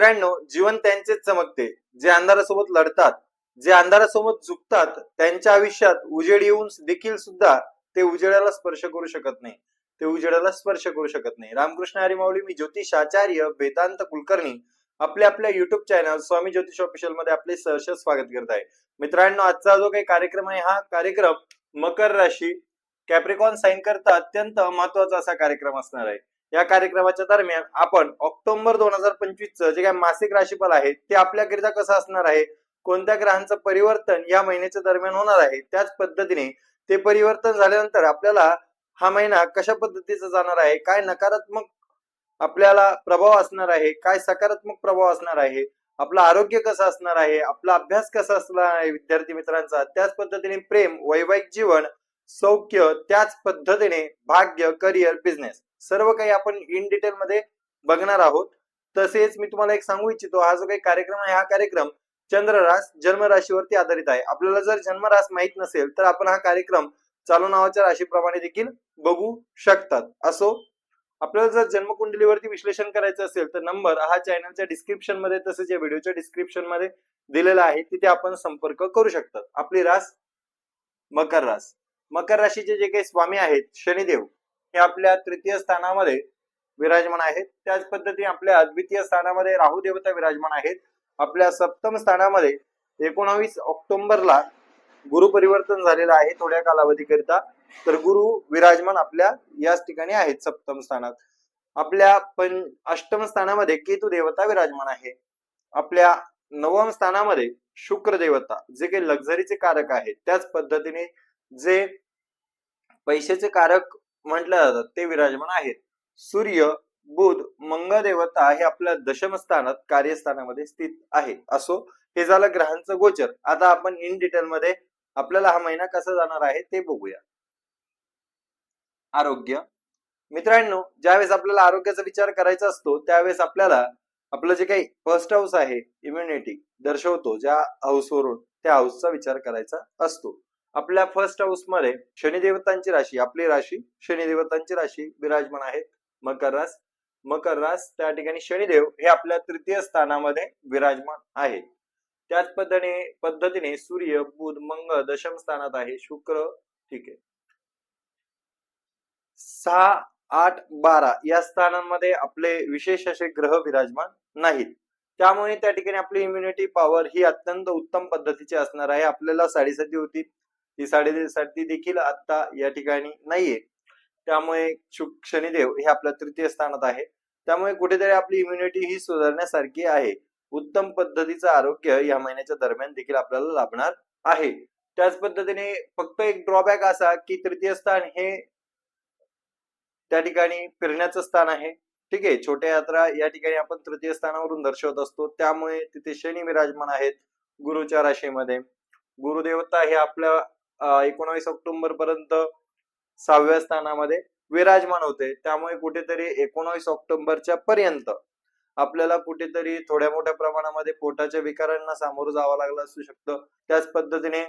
मित्रांनो जीवन त्यांचेच चमकते. जे अंधारासोबत लढतात जे अंधारासोबत झुकतात त्यांच्या आयुष्यात उजेड येऊन देखील सुद्धा ते उजेडाला स्पर्श करू शकत नाही. ते उजेडाला स्पर्श करू शकत नाही. रामकृष्ण हरी माऊली मी ज्योतिष आचार्य वेदांत कुलकर्णी आपल्या आपल्या युट्यूब चॅनल स्वामी ज्योतिष ऑफिशियलमध्ये आपले सहर्ष स्वागत करत आहे. मित्रांनो आजचा जो काही कार्यक्रम आहे हा कार्यक्रम मकर राशी कॅप्रिकॉन साईन करता अत्यंत महत्त्वाचा असा कार्यक्रम असणार आहे. या कार्यक्रमाच्या दरम्यान आपण ऑक्टोबर दोन हजार पंचवीसचं जे काय मासिक राशीफल आहे ते आपल्याकरिता कसं असणार आहे? कोणत्या ग्रहांचं परिवर्तन या महिन्याच्या दरम्यान होणार आहे? त्याच पद्धतीने ते परिवर्तन झाल्यानंतर आपल्याला हा महिना कशा पद्धतीचा जाणार आहे? काय नकारात्मक आपल्याला प्रभाव असणार आहे? काय सकारात्मक प्रभाव असणार आहे? आपलं आरोग्य कसं असणार आहे? आपला अभ्यास कसा असणार आहे विद्यार्थी मित्रांचा? त्याच पद्धतीने प्रेम वैवाहिक जीवन सौख्य त्याच पद्धतीने भाग्य करिअर बिझनेस. सर्व काही आपण इन डिटेल मध्ये बघणार आहोत. तसेच मी तुम्हाला एक सांगू इच्छितो हा जो काही कार्यक्रम आहे हा कार्यक्रम चंद्ररास जन्मराशीवरती आधारित आहे. आपल्याला जर जन्मरास माहीत नसेल तर आपण हा कार्यक्रम चालू नावाच्या राशीप्रमाणे देखील बघू शकतात. असो आपल्याला जर जन्मकुंडलीवरती विश्लेषण करायचं असेल तर नंबर हा चॅनलच्या डिस्क्रिप्शनमध्ये तसेच या व्हिडिओच्या डिस्क्रिप्शनमध्ये दिलेला आहे. तिथे आपण संपर्क करू शकतात. आपली रास मकर रास. मकर राशीचे जे काही स्वामी आहेत शनिदेव हे आपल्या तृतीय स्थानामध्ये विराजमान आहेत. त्याच पद्धतीने आपल्या द्वितीय स्थानामध्ये राहू देवता विराजमान आहेत. आपल्या सप्तम स्थानामध्ये एकोणावीस ऑक्टोबरला गुरु परिवर्तन झालेलं आहे थोड्या कालावधीकरिता. तर गुरु विराजमान आपल्या याच ठिकाणी आहेत सप्तम स्थानात. आपल्या पण अष्टम स्थानामध्ये केतू देवता विराजमान आहे. आपल्या नवम स्थानामध्ये शुक्र देवता जे काही लक्झरीचे कारक आहेत. त्याच पद्धतीने जे पैशाचे कारक म्हटल्या जातात ते विराजमान आहेत. सूर्य बुध मंगदेवता हे आपल्या दशमस्थानात कार्यस्थानामध्ये स्थित आहे. असो हे झालं ग्रहांचं गोचर. आता आपण इन डिटेल मध्ये आपल्याला हा महिना कसा जाणार आहे ते बघूया. आरोग्य. मित्रांनो ज्यावेळेस आपल्याला आरोग्याचा विचार करायचा असतो त्यावेळेस आपल्याला आपलं जे काही फर्स्ट हाऊस आहे इम्युनिटी दर्शवतो ज्या हाऊसवरून त्या हाऊसचा विचार करायचा असतो. आपल्या फर्स्ट हाऊसमध्ये शनिदेवतांची राशी आपली राशी शनिदेवतांची राशी विराजमान आहे. मकर रास मकर रास त्या ठिकाणी शनिदेव हे आपल्या तृतीय स्थानामध्ये विराजमान आहे. त्याच पद्धतीने पद्धतीने सूर्य बुध मंगळ दशम स्थानात आहे. शुक्र ठीक आहे. सहा आठ बारा या स्थानांमध्ये आपले विशेष असे ग्रह विराजमान नाहीत. त्यामुळे त्या ठिकाणी आपली इम्युनिटी पॉवर ही अत्यंत उत्तम पद्धतीची असणार आहे. आपल्याला साडेसाती होती. ती साडेसाती देखील आता या ठिकाणी नाहीये. त्यामुळे शनिदेव हे आपल्या तृतीय स्थानात आहे. त्यामुळे कुठेतरी आपली इम्युनिटी ही सुधारण्यासारखी आहे. उत्तम पद्धतीचं आरोग्य या महिन्याच्या दरम्यान देखील आपल्याला लाभणार आहे. त्याच पद्धतीने फक्त एक ड्रॉबॅक असा की तृतीय स्थान हे त्या ठिकाणी फिरण्याचं स्थान आहे. ठीक आहे छोट्या यात्रा या ठिकाणी आपण तृतीय स्थानावरून दर्शवत असतो. त्यामुळे तिथे शनी विराजमान आहेत गुरुच्या राशीमध्ये. गुरुदेवता हे आपल्या एकोणावीस ऑक्टोबर पर्यंत सहाव्या स्थानामध्ये विराजमान होते. त्यामुळे कुठेतरी एकोणावीस ऑक्टोबरच्या पर्यंत आपल्याला कुठेतरी थोड्या मोठ्या प्रमाणामध्ये पोटाच्या विकारांना सामोरं जावं लागलं असू शकतं. त्याच पद्धतीने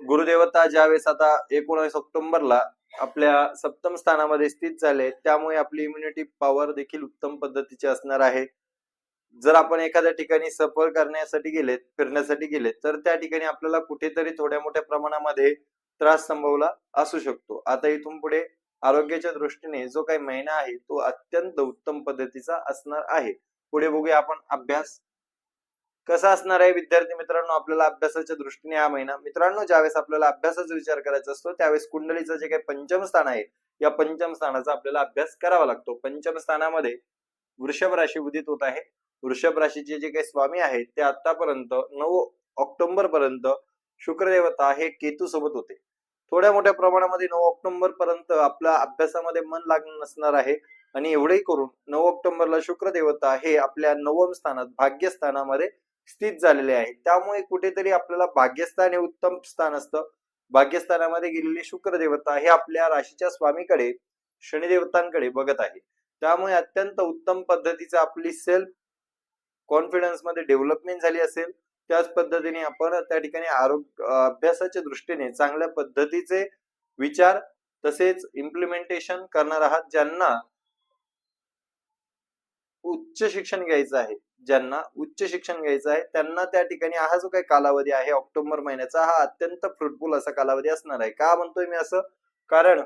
गुरुदेवता ज्यावेळेस आता एकोणावीस ऑक्टोबरला आपल्या सप्तम स्थानामध्ये स्थित झाले त्यामुळे आपली इम्युनिटी पॉवर देखील उत्तम पद्धतीची असणार आहे. जर आपण एखाद्या ठिकाणी सफर करण्यासाठी गेलेत फिरण्यासाठी गेलेत तर त्या ठिकाणी आपल्याला कुठेतरी थोड्या मोठ्या प्रमाणामध्ये त्रास संभवला असू शकतो. आता इथून पुढे आरोग्याच्या दृष्टीने जो काही महिना आहे तो अत्यंत उत्तम पद्धतीचा असणार आहे. पुढे बघूया आपण अभ्यास कसा असणार आहे. विद्यार्थी मित्रांनो आपल्याला अभ्यासाच्या दृष्टीने हा महिना मित्रांनो ज्यावेळेस आपल्याला अभ्यासाचा विचार करायचा असतो त्यावेळेस कुंडलीचं जे काही पंचम स्थान आहे या पंचम स्थानाचा आपल्याला अभ्यास करावा लागतो. पंचम स्थानामध्ये वृषभ राशी उदित होत आहे. वृषभ राशीचे जे काही स्वामी आहेत ते आतापर्यंत नऊ ऑक्टोबर पर्यंत शुक्रदेवता हे केतू सोबत होते. थोड्या मोठ्या प्रमाणामध्ये नऊ ऑक्टोबर पर्यंत आपल्या अभ्यासामध्ये मन लागणार नसणार आहे. आणि एवढेही करून नऊ ऑक्टोबरला शुक्र देवता हे आपल्या नवम स्थानात भाग्यस्थानामध्ये स्थित झालेले आहे. त्यामुळे कुठेतरी आपल्याला भाग्यस्थान हे उत्तम स्थान असतं. भाग्यस्थानामध्ये गेलेली शुक्र देवता हे आपल्या राशीच्या स्वामीकडे शनिदेवतांकडे बघत आहे. त्यामुळे अत्यंत उत्तम पद्धतीचं आपली सेल्फ कॉन्फिडन्समध्ये डेव्हलपमेंट झाली असेल त्याच पद्धतीने आपण त्या ठिकाणी आरोग्य अभ्यासाच्या दृष्टीने चांगल्या पद्धतीचे विचार तसेच इम्प्लिमेंटेशन करणार आहात ज्यांना उच्च शिक्षण घ्यायचं आहे ज्यांना उच्च शिक्षण घ्यायचं आहे त्यांना त्या ठिकाणी हा जो काही कालावधी आहे ऑक्टोबर महिन्याचा हा अत्यंत फ्रुटफुल असा कालावधी असणार आहे. का म्हणतोय मी असं? कारण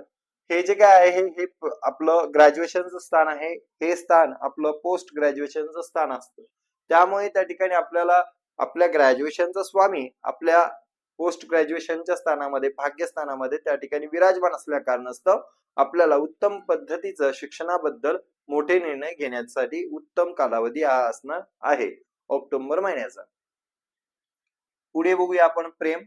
हे जे काय आहे हे आपलं ग्रॅज्युएशनचं स्थान आहे हे स्थान आपलं पोस्ट ग्रॅज्युएशनचं स्थान असतं. त्यामुळे त्या ठिकाणी आपल्याला आपल्या ग्रॅज्युएशनचा स्वामी आपल्या पोस्ट ग्रॅज्युएशनच्या स्थानामध्ये भाग्यस्थानामध्ये त्या ठिकाणी विराजमान असल्या कारणास्तव आपल्याला उत्तम पद्धतीचं शिक्षणाबद्दल मोठे निर्णय घेण्यासाठी उत्तम कालावधी हा असणार आहे. ऑक्टोबर महिन्याचा. पुढे बघूया आपण प्रेम.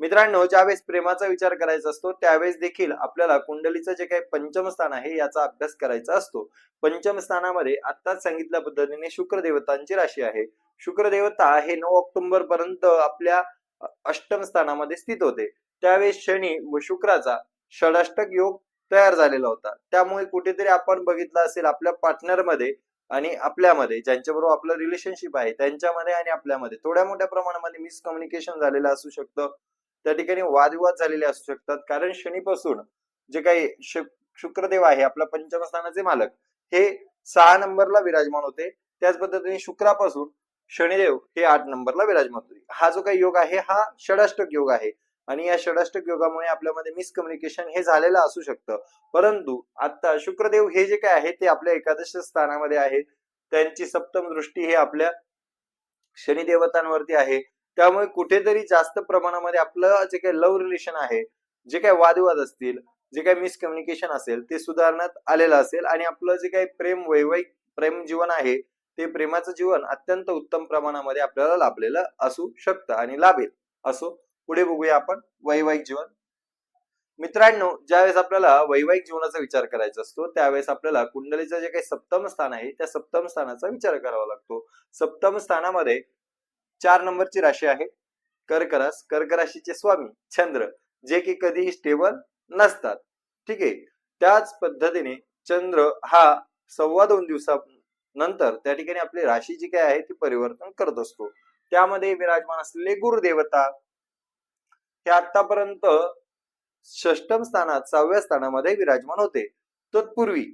मित्रांनो ज्यावेळेस प्रेमाचा विचार करायचा असतो त्यावेळेस देखील आपल्याला कुंडलीचं जे काही पंचम स्थान आहे याचा अभ्यास करायचा असतो. पंचम स्थानामध्ये आत्ताच सांगितल्या पद्धतीने शुक्र देवतांची राशी आहे. शुक्र देवता हे नऊ ऑक्टोबर पर्यंत आपल्या अष्टम स्थानामध्ये स्थित होते. त्यावेळेस शनी व शुक्राचा षडाष्टक योग तयार झालेला होता. त्यामुळे कुठेतरी आपण बघितलं असेल आपल्या पार्टनरमध्ये आणि आपल्यामध्ये ज्यांच्याबरोबर आपलं रिलेशनशिप आहे त्यांच्यामध्ये आणि आपल्यामध्ये थोड्या मोठ्या प्रमाणामध्ये मिसकम्युनिकेशन झालेलं असू शकतं. त्या ठिकाणी वादविवाद झालेले असू शकतात. कारण शनीपासून जे काही शुक्रदेव आहे आपल्या पंचम स्थानाचे मालक हे सहा नंबरला विराजमान होते. त्याच पद्धतीने शुक्रापासून शनिदेव हे आठ नंबरला विराजमान होते. हा जो काही योग आहे हा षडाष्टक योग आहे. आणि या षडाष्टक योगामुळे आपल्यामध्ये मिसकम्युनिकेशन हे झालेलं असू शकतं. परंतु आता शुक्रदेव हे जे काय आहे ते आपल्या एकादश स्थानामध्ये आहे. त्यांची सप्तम दृष्टी हे आपल्या शनिदेवतांवरती आहे. त्यामुळे कुठेतरी जास्त प्रमाणामध्ये आपलं जे काही लव्ह रिलेशन आहे जे काही वादविवाद असतील जे काही मिसकम्युनिकेशन असेल ते सुधारण्यात आलेलं असेल आणि आपलं जे काही प्रेम वैवाहिक प्रेम जीवन आहे ते प्रेमाचं जीवन अत्यंत उत्तम प्रमाणामध्ये आपल्याला लाभलेलं असू शकतं आणि लाभेल. असो पुढे बघूया आपण वैवाहिक जीवन. मित्रांनो ज्यावेळेस आपल्याला वैवाहिक जीवनाचा विचार करायचा असतो त्यावेळेस आपल्याला कुंडलीचं जे काही सप्तम स्थान आहे त्या सप्तम स्थानाचा विचार करावा लागतो. सप्तम स्थानामध्ये चार नंबरची राशी आहे. कर्क रास कर्क राशीचे स्वामी चंद्र जे की कधीही स्टेबल नसतात. ठीक आहे? त्याच पद्धतीने चंद्र हा सव्वा दोन दिवसानंतर त्या ठिकाणी आपली राशी जी काय आहे ती परिवर्तन करत असतो. त्यामध्ये विराजमान असलेले गुरुदेवता. हे आतापर्यंत षष्टम स्थानात सहाव्या स्थानामध्ये विराजमान होते. तत्पूर्वी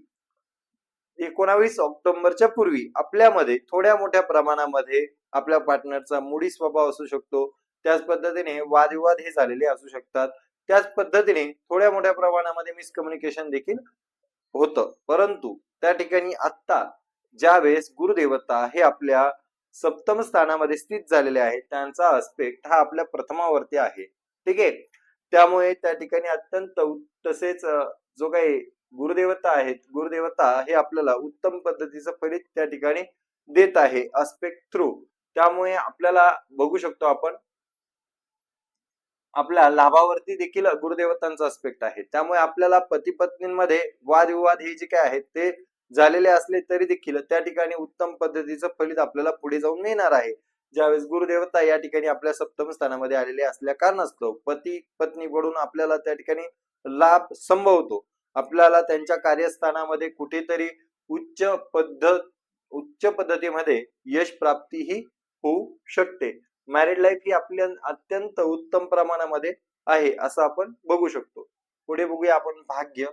एकोणावीस ऑक्टोबरच्या पूर्वी आपल्यामध्ये थोड्या मोठ्या प्रमाणामध्ये आपल्या पार्टनरचा मुडी स्वभाव असू शकतो. त्याच पद्धतीने वादविवाद हे झालेले असू शकतात. त्याच पद्धतीने थोड्या मोठ्या प्रमाणामध्ये मिसकम्युनिकेशन देखील होतं. परंतु त्या ठिकाणी आत्ता ज्या वेळेस गुरुदेवता हे आपल्या सप्तम स्थानामध्ये स्थित झालेले आहेत त्यांचा अस्पेक्ट हा आपल्या प्रथमावरती आहे. ठीक आहे? त्यामुळे त्या ठिकाणी अत्यंत तसेच जो काही गुरुदेवता आहेत गुरुदेवता हे आपल्याला उत्तम पद्धतीचं फलित त्या ठिकाणी देत आहे. अस्पेक्ट थ्रू त्यामुळे आपल्याला बघू शकतो आपण. आपल्या लाभावरती देखील गुरुदेवतांचा अस्पेक्ट आहे. त्यामुळे आपल्याला पती पत्नींमध्ये वादविवाद हे जे काय आहेत ते झालेले असले तरी देखील त्या ठिकाणी उत्तम पद्धतीचं फलित आपल्याला पुढे जाऊन मिळणार आहे. ज्यावेळेस गुरुदेवता या ठिकाणी आपल्या सप्तम स्थानामध्ये आलेले असल्या कारणास्तव पती पत्नीकडून आपल्याला त्या ठिकाणी लाभ संभवतो. आपल्याला त्यांच्या कार्यस्थानामध्ये कुठेतरी उच्च पद्धत उच्च पद्धतीमध्ये यश प्राप्ती ही होऊ शकते. मॅरिड लाईफ ही आपल्या अत्यंत उत्तम प्रमाणामध्ये आहे असं आपण बघू शकतो. पुढे बघूया आपण भाग्य.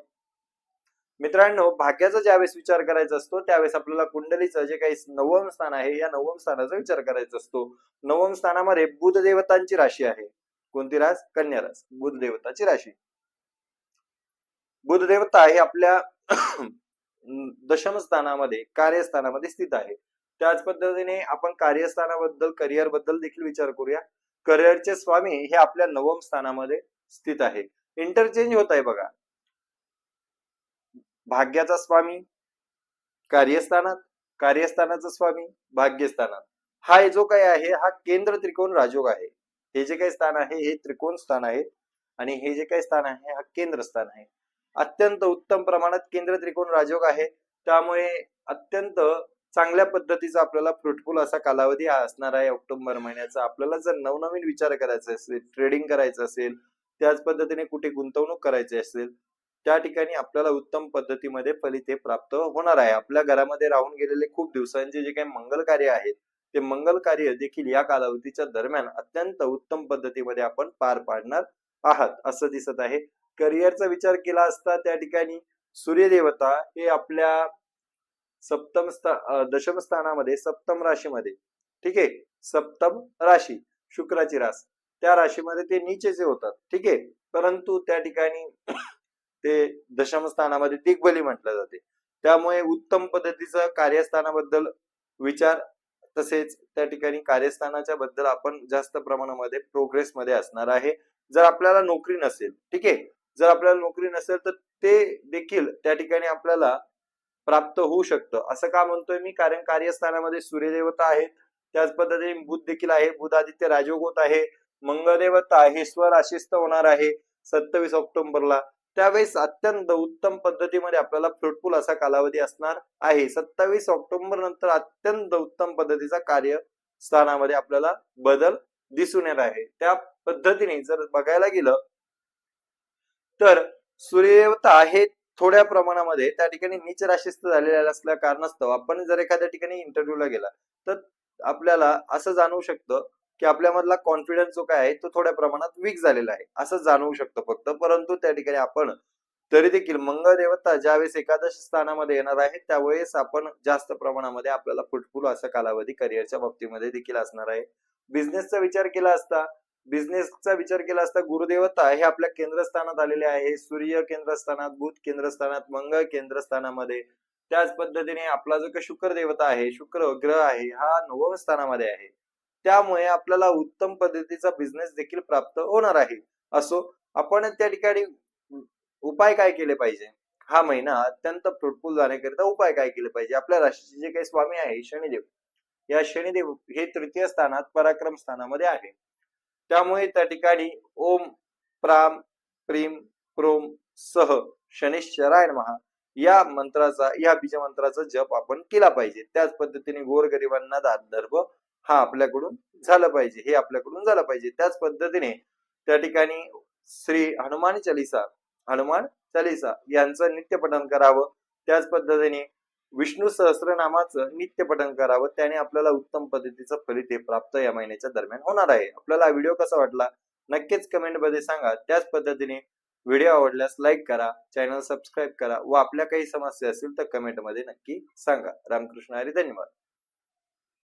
मित्रांनो भाग्याचा ज्यावेळेस विचार करायचा असतो त्यावेळेस आपल्याला कुंडलीचं जे काही नवम स्थान आहे या नवम स्थानाचा विचार करायचा असतो. नवम स्थानामध्ये बुध देवतांची राशी आहे. कोणती रास? कन्या रास. बुध देवताची राशी. बुध देवता हे आपल्या दशम स्थानामध्ये कार्यस्थानामध्ये स्थित आहे. त्याच पद्धतीने आपण कार्यस्थानाबद्दल करिअरबद्दल देखील विचार करूया. करिअरचे स्वामी हे आपल्या नवम स्थानामध्ये स्थित आहे. इंटरचेंज होत आहे बघा. भाग्याचा स्वामी कार्यस्थानात कार्यस्थानाचा स्वामी भाग्यस्थानात. हा जो काही आहे हा केंद्र त्रिकोण राजयोग आहे. हे जे काही स्थान आहे हे त्रिकोण स्थान आहे. आणि हे जे काही स्थान आहे हा केंद्र स्थान आहे. अत्यंत उत्तम प्रमाणात केंद्र त्रिकोण राजयोग आहे. त्यामुळे अत्यंत चांगल्या पद्धतीचा आपल्याला फ्रुटफुल असा कालावधी हा असणार आहे ऑक्टोबर महिन्याचा. आपल्याला जर नवनवीन विचार करायचा असेल ट्रेडिंग करायचं असेल त्याच पद्धतीने कुठे गुंतवणूक करायची असेल त्या ठिकाणी आपल्याला उत्तम पद्धतीमध्ये फलित हे प्राप्त होणार आहे. आपल्या घरामध्ये राहून गेलेले खूप दिवसांचे जे काही मंगल कार्य आहेत ते मंगल कार्य देखील या कालावधीच्या दरम्यान अत्यंत उत्तम पद्धतीमध्ये आपण पार पाडणार आहात असं दिसत आहे. करिअरचा विचार केला असता त्या ठिकाणी सूर्यदेवता हे आपल्या सप्तम स्था दशम स्थानामध्ये सप्तम राशीमध्ये. ठीक आहे? सप्तम राशी शुक्राची रास. त्या राशीमध्ये ते नीचेचे होतात. ठीक आहे? परंतु त्या ठिकाणी ते दशम स्थानामध्ये दिग्बली म्हटलं जाते. त्यामुळे उत्तम पद्धतीचं कार्यस्थानाबद्दल विचार तसेच त्या ठिकाणी कार्यस्थानाच्या बद्दल आपण जास्त प्रमाणामध्ये प्रोग्रेस मध्ये असणार आहे. जर आपल्याला नोकरी नसेल ठीक आहे? जर आपल्याला नोकरी नसेल तर ते देखील त्या ठिकाणी आपल्याला प्राप्त होऊ शकतं. असं का म्हणतोय मी? कारण कार्यस्थानामध्ये सूर्यदेवता आहेत. त्याच पद्धतीने बुध देखील आहे. बुधादित्य राजयोग आहे. मंगलदेवता हे स्वराशिस्त होणार आहे सत्तावीस ऑक्टोबरला. त्यावेळेस अत्यंत उत्तम पद्धतीमध्ये आपल्याला फ्रुटफुल असा कालावधी असणार आहे. सत्तावीस ऑक्टोबर नंतर अत्यंत उत्तम पद्धतीचा कार्य स्थानामध्ये आपल्याला बदल दिसून येत आहे. त्या पद्धतीने जर बघायला गेलं तर सूर्यदेवता हे थोड्या प्रमाणामध्ये त्या ठिकाणी नीच राशीस्थ झालेल्या असल्या कारणास्तव आपण जर एखाद्या ठिकाणी इंटरव्ह्यूला गेला तर आपल्याला असं जाणवू शकतं की आपल्यामधला कॉन्फिडन्स जो काय आहे तो थोड्या प्रमाणात वीक झालेला आहे. असं जाणवू शकतो फक्त परंतु त्या ठिकाणी आपण तरी देखील मंगळ देवता ज्यावेळेस एकादश स्थानामध्ये येणार आहे त्यावेळेस आपण जास्त प्रमाणामध्ये आपल्याला फुटफुल असा कालावधी करिअरच्या बाबतीमध्ये देखील असणार आहे. बिझनेसचा विचार केला असता बिझनेसचा विचार केला असता गुरुदेवता हे आपल्या केंद्रस्थानात आलेले आहे. सूर्य केंद्रस्थानात बुध केंद्रस्थानात मंगळ केंद्रस्थानामध्ये. त्याच पद्धतीने आपला जो काही शुक्र देवता आहे शुक्र ग्रह आहे हा नवम स्थानामध्ये आहे. त्यामुळे आपल्याला उत्तम पद्धतीचा बिझनेस देखील प्राप्त होणार आहे. असो आपण त्या ठिकाणी उपाय काय केले पाहिजे? हा महिना अत्यंत फ्रुटफुल जाण्याकरिता उपाय काय केले पाहिजे? आपल्या राशीचे जे काही स्वामी आहे शनिदेव. या शनिदेव हे तृतीय स्थानात पराक्रम स्थानामध्ये आहे. त्यामुळे त्या ठिकाणी ओम प्राम प्रीम प्रोम सह शनिश्चरायण महा या मंत्राचा या बीज मंत्राचा जप आपण केला पाहिजे. त्याच पद्धतीने गोरगरिबांना दानधर्म हा आपल्याकडून झालं पाहिजे हे आपल्याकडून झालं पाहिजे. त्याच पद्धतीने त्या ठिकाणी श्री हनुमान चालिसा हनुमान चालिसा यांचं नित्य पठण करावं. त्याच पद्धतीने विष्णू सहस्रनामाचं नित्य पठन करावं त्याने आपल्याला उत्तम पद्धतीचं फलित हे प्राप्त या महिन्याच्या दरम्यान होणार आहे. आपल्याला व्हिडिओ कसा वाटला? नक्कीच कमेंटमध्ये सांगा. त्याच पद्धतीने व्हिडिओ आवडल्यास लाईक करा चॅनल सबस्क्राईब करा व आपल्या काही समस्या असतील तर कमेंटमध्ये नक्की सांगा. रामकृष्ण हरी धन्यवाद.